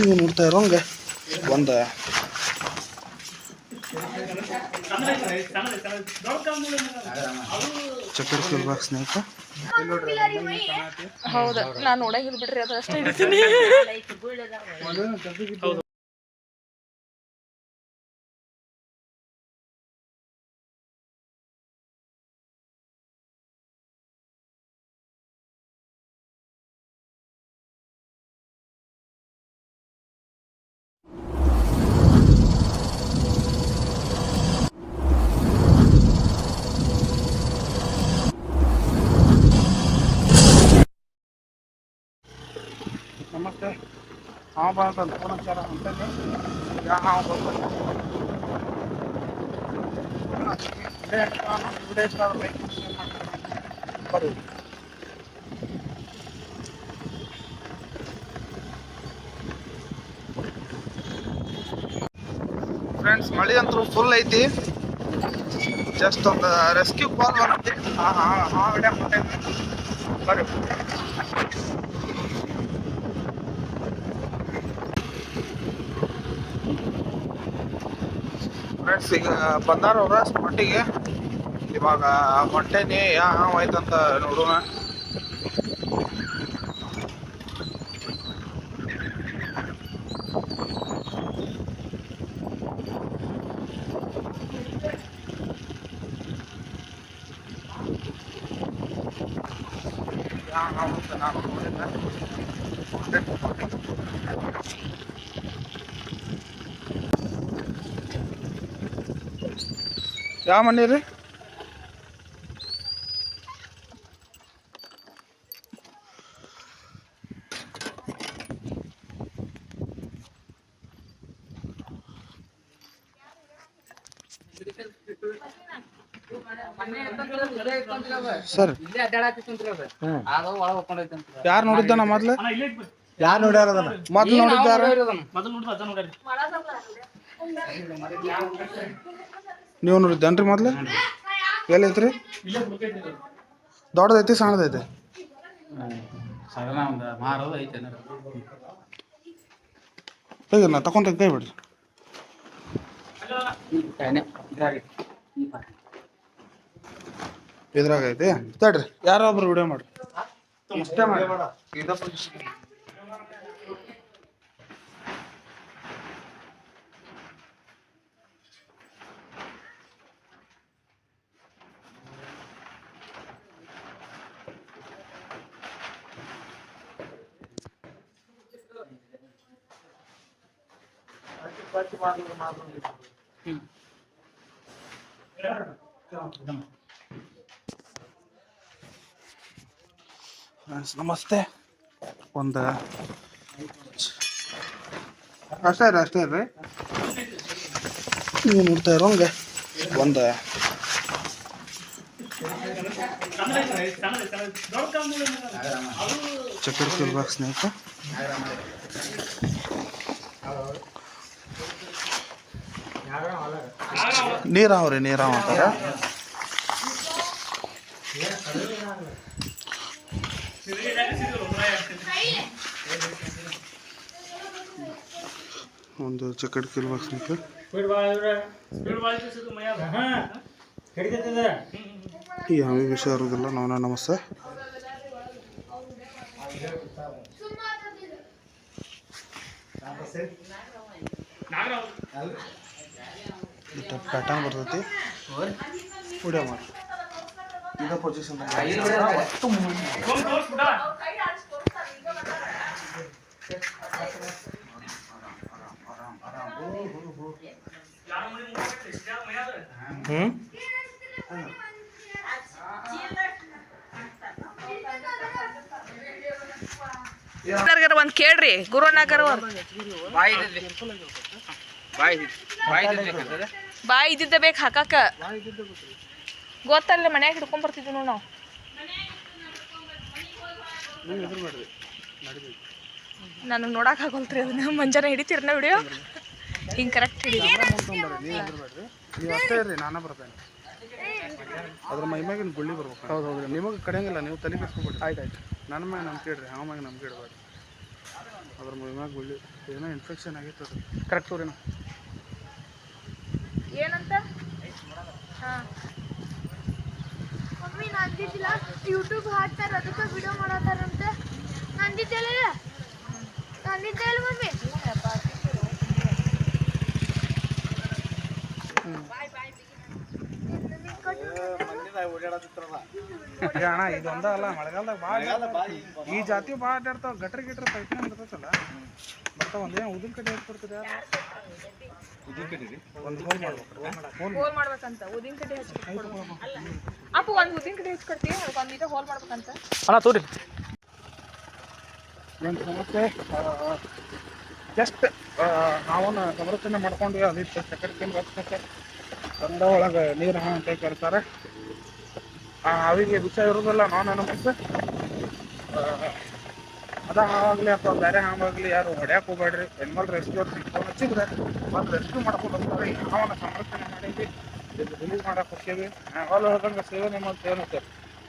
ನೀವು ನೋಡ್ತಾ ಇರೋಂಗೆ ಒಂದು ಚಕ್ಕರ್ ಫೀಲ್ಬಾಗ್ ಸ್ನೇಹಿತ ಹೌದಾ ನಾನು ನೋಡಂಗಿಲ್ಲ ಬಿಡ್ರಿ ಅದು ಅಷ್ಟೇ ಹಾಂ ಬಂತ ಫೋನ್ ಹಚ್ಚಾರ ಹೊಂಟೈತೆ ಯಾ ಹಾವು ಬಂತ ಬರ್ರಿ ಫ್ರೆಂಡ್ಸ್ ಮಳೆ ಅಂತೂ ಫುಲ್ ಐತಿ ಜಸ್ಟ್ ಒಂದು ರೆಸ್ಕ್ಯೂ ಕಾಲ್ ಬರುತ್ತೆ ಹಾಂ ಹಾಂ ಹಾಂ ವಿಡಿಯೋ ಕೊಟ್ಟೈತಿ ಬರ್ರಿ ಫ್ರೆಂಡ್ಸ್ ಈಗ ಬಂದಾರವ್ರ ಸ್ಪಾಟಿಗೆ. ಇವಾಗ ಹೊಂಟೇನಿ ಯಾ ಆಯ್ತಂತ ನೋಡೋಣ. ಯಾ ಹಾವು ಅಂತ ನಾನು ನೋಡಿಲ್ಲ. ಯಾವ ಮನೆ ರೀ ಸರ್ ಯಾರು ನೋಡಿದ್ದಾನ ಮೊದ್ಲು? ಯಾರು ನೋಡ್ಯಾರ ಮೊದ್ಲು ನೋಡಿದ್ದಾರ? ನೀವು ನೋಡಿದ್ದೇನ್ರಿ ಮೊದ್ಲು? ಎಲ್ಲೈತ್ರಿ ದೊಡ್ಡದೈತಿ, ಸಣ್ಣದೈತಿ? ಹೇಗೆ ನಾ ತಕೊಂತ ಕೈ ಬಿಡ್ರಿ. ಇದ್ರಾಗ ಐತಿ ತಡ್ರಿ, ಯಾರೋ ಒಬ್ರು ವಿಡಿಯೋ ಮಾಡ್ರಿ. ಇಷ್ಟೇ ಮಾಡಿ ಇದ position. ಫ್ರೆಂಡ್ಸ್ ನಮಸ್ತೆ. ಒಂದು ಅಷ್ಟೇ ರೀ ಅಷ್ಟೇ ರೀ ನೀವು ನೋಡ್ತಾ ಇರೋಂಗೆ ಒಂದು ಚಕ್ಕರ್ ಫೀಲ್ಬಾಗ್ ಸ್ನೇಹಿತ ನೀರಾವ್ ನೀರಾವ ಅಂತಾರ. ಒಂದು ಚಕ್ಕಡ್ ಕಿಲ್ ಸ್ನೇಹಿತ ಈ ಹಂಗೆ ವಿಷಯ ಇರೋದಿಲ್ಲ ನಾವನ ನಮಸ್ತೆ. ಪ್ಯಾಟರ್ನ್ ಬರ್ತೈತಿ ವಿಡಿಯೋ ಮಾಡಿ ಇದ ಪೊಸಿಷನ್ ಹ್ಞೂ ಗುರುನಾಗರ ಒಂದ್ ಕೇಳ್ರಿ ಗುರುನಾಗರ ಒಂದ್ ಬಾಯಿ ಇದ್ದಿದ್ದ ಬೇಕು ಹಾಕಾಕ ಗೊತ್ತಲ್ಲ ಮನ್ಯಾಗ ಹಿಡ್ಕೊಂಡ್ ಬರ್ತಿದ್ವಿ ನೋಡ್ ನಾವು. ನನಗೆ ನೋಡಕ್ ಆಗೋಲ್ತ್ರಿ ಅದನ್ನ. ಮಂಜಾನ ನಾ ವಿಡಿಯೋ? ಹಿಂಗ್ ಕರೆಕ್ಟ್ ಅದ್ರ ಮೈಮ್ಯಾಗಿನ ಗುಳ್ಳಿ ಬರ್ಬೇಕು. ಹೌದು ಹೌದು ನಿಮಗೆ ಕಡೆಯಂಗಿಲ್ಲ ನೀವು ತಲೆ ಕೆಡ್ಸ್ಕೊಬಿಡಿ ಆಯ್ತು ಆಯ್ತು. ನನ್ನ ಮ್ಯಾಗ ನಂಬಿಕೆ ಇಡ್ರಿ ಹಾವ ಮ್ಯಾಗ ನಂಬಿಕೆ ಇಡಬೇಡಿ ಅದ್ರ ಮೈಮ್ಯಾಗ ಗುಳ್ಳಿ ಏನೋ ಇನ್ಫೆಕ್ಷನ್ ಆಗಿತ್ತು ಅದು ಕರೆಕ್ಟ್ ತೋರಿನ ಏನಂತ? ಮಮ್ಮಿ ನಂದಿದ್ದಿಲ್ಲ ಯೂಟ್ಯೂಬ್ ಹಾಕ್ತಾರ, ಅದಕ್ಕೆ ವಿಡಿಯೋ ಮಾಡತ್ತಾರಂತೆ. ನಂದಿದ್ದಲ್ಲ ನಂದಿದ್ದೆ ಇಲ್ಲ ಮಮ್ಮಿ? ಅಣ್ಣ, ಇದೊಂದ ಅಲ್ಲ, ಮಳೆಗಾಲದಾಗ ಭಾಳ ಈ ಜಾತಿ ಭಾಳ ಅಡ್ಡಾಡ್ತಾವ ಗಟ್ರ ಗಿಟ್ರ ಪೈಪ್ಲೈನ್ ಬರ್ತೈತಲ್ಲ ಬರ್ತಾವ ಒಂದೇನು ಉದಿನ ಕಡೆ ಕೊಡ್ತದೆ ಒಂದು ಹೋಲ್ ಮಾಡ್ಬೇಕು ಹೋಲ್ ಹೋಲ್ ಮಾಡ್ಬೇಕಂತ. ಉದಿನ ಕಡ್ಡಿ ಅಪ್ಪ ಒಂದು ಉದಿನ ಕಡ್ಡಿ ಅದಕ್ಕೆ ಒಂದು ಇದು ಹೋಲ್ ಮಾಡ್ಬೇಕಂತ. ಅಣ್ಣ ತೋರಿ. ಜಸ್ಟ್ ನಾವನ್ನ ಸಂರಕ್ಷಣೆ ಮಾಡ್ಕೊಂಡು ಅದಿತ್ತು ಸಕ್ಕರೆ ತಿನ್ಬೇಕು ಬರ್ತೈತೆ ಕನ್ನಡ ಒಳಗೆ ನೀರು ಅಂತ ಕರ್ತಾರೆ. ಆ ಹಾವಿಗೆ ವಿಷ ಇರೋದಿಲ್ಲ ನಾನು ಅನುಮತಿ ಅದ ಹಾವಾಗಲಿ ಅಥವಾ ಬೇರೆ ಹಾವಾಗಲಿ ಯಾರು ಹೊಡ್ಯಾಕ್ ಹೋಗ್ಬೇಡ್ರಿ. ಎನಿಮಲ್ ರೆಸ್ಕ್ಯೂ ಫೋನ್ ಹಚ್ಚಿದ್ರೆ ಬಂದು ರೆಸ್ಕ್ಯೂ ಮಾಡ್ಕೊಂಡು ಹೋಗ್ತಾರೆ. ಈ ಹಾವನ್ನ ಸಂರಕ್ಷಣೆ ಮಾಡೀವಿ ರಿಲೀಸ್ ಮಾಡಕ್ಕೆ ಹೋಗ್ತೀವಿ. ನಾವೆಲ್ಲ ಹೇಳ್ದಂಗೆ ಸೇವನೆ ಮಾಡಿ ಸೇವನೆ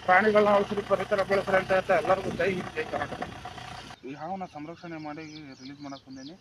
ಪ್ರಾಣಿಗಳನ್ನ ಔಷಧಿ ಪರಿಸರ ಬೆಳೆಸ್ರಿ ಅಂತ ಹೇಳ್ತಾ ಎಲ್ಲರಿಗೂ ಹಿಂದ್, ಜೈ ಕರ್ನಾಟಕ. ಈ ಹಾವನ್ನ ಸಂರಕ್ಷಣೆ ಮಾಡಿ ರಿಲೀಸ್ ಮಾಡಕ್ಕೆ ಬಂದೇನಿ.